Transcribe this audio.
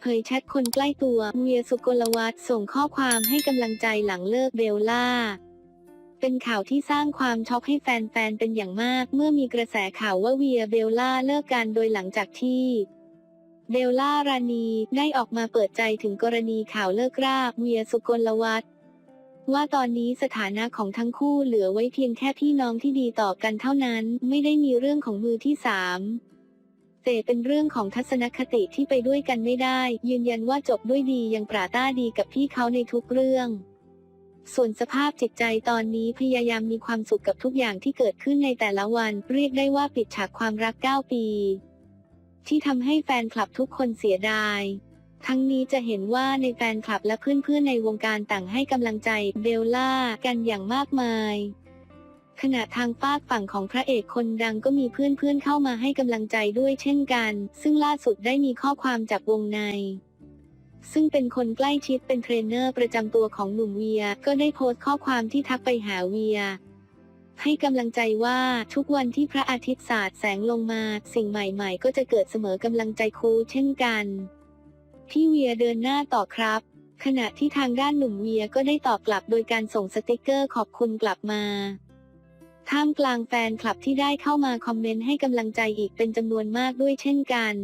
เผยแชทคนใกล้ตัวเวียสุกลวัฒน์ส่งข้อความให้กำลังใจหลังเลิกเบลล่า เป็นข่าวที่สร้างความช็อกให้แฟนๆ เป็นอย่างมาก เมื่อมีกระแสข่าวว่าเวียเบลล่าเลิกกันโดยหลังจากที่เบลล่ารานีได้ออกมาเปิดใจถึงกรณีข่าวเลิกราเวียสุกลวัฒน์ว่าตอนนี้สถานะของทั้งคู่เหลือไว้เพียงแค่พี่น้องที่ดีต่อกันเท่านั้น ไม่ได้มีเรื่องของมือที่สาม แต่เป็นเรื่องของทัศนคติที่ไปด้วยกันไม่ได้ ยืนยันว่าจบด้วยดียังปราต้าดีกับพี่เขาในทุกเรื่อง ส่วนสภาพจิตใจตอนนี้พยายามมีความสุขกับทุกอย่างที่เกิดขึ้นในแต่ละวัน เรียกได้ว่าปิดฉากความรัก 9 ปี ที่ทำให้แฟนคลับทุกคนเสียดายทั้งนี้จะเห็นว่าในแฟนคลับและเพื่อนๆในวงการต่างให้กำลังใจเบลล่ากันอย่างมากมาย ขณะทางฝากฝั่งของพระเอกคนดังก็มีเพื่อนๆเข้ามาให้กำลังใจด้วยเช่นกัน ซึ่งล่าสุดได้มีข้อความจากวงใน ซึ่งเป็นคนใกล้ชิดเป็นเทรนเนอร์ประจำตัวของหนุ่มเวีย ก็ได้โพสต์ข้อความที่ทักไปหาเวีย ให้กำลังใจว่าทุกวันที่พระอาทิตย์สาดแสงลงมา สิ่งใหม่ๆ ก็จะเกิดเสมอกำลังใจครูเช่นกันพี่เวียเดินหน้าต่อครับ ขณะที่ทางด้านหนุ่มเวียก็ได้ตอบกลับโดยการส่งสติกเกอร์ขอบคุณกลับมา ท่ามกลางแฟนคลับที่ได้เข้ามาคอมเมนต์ให้กำลังใจอีกเป็นจำนวนมากด้วยเช่นกัน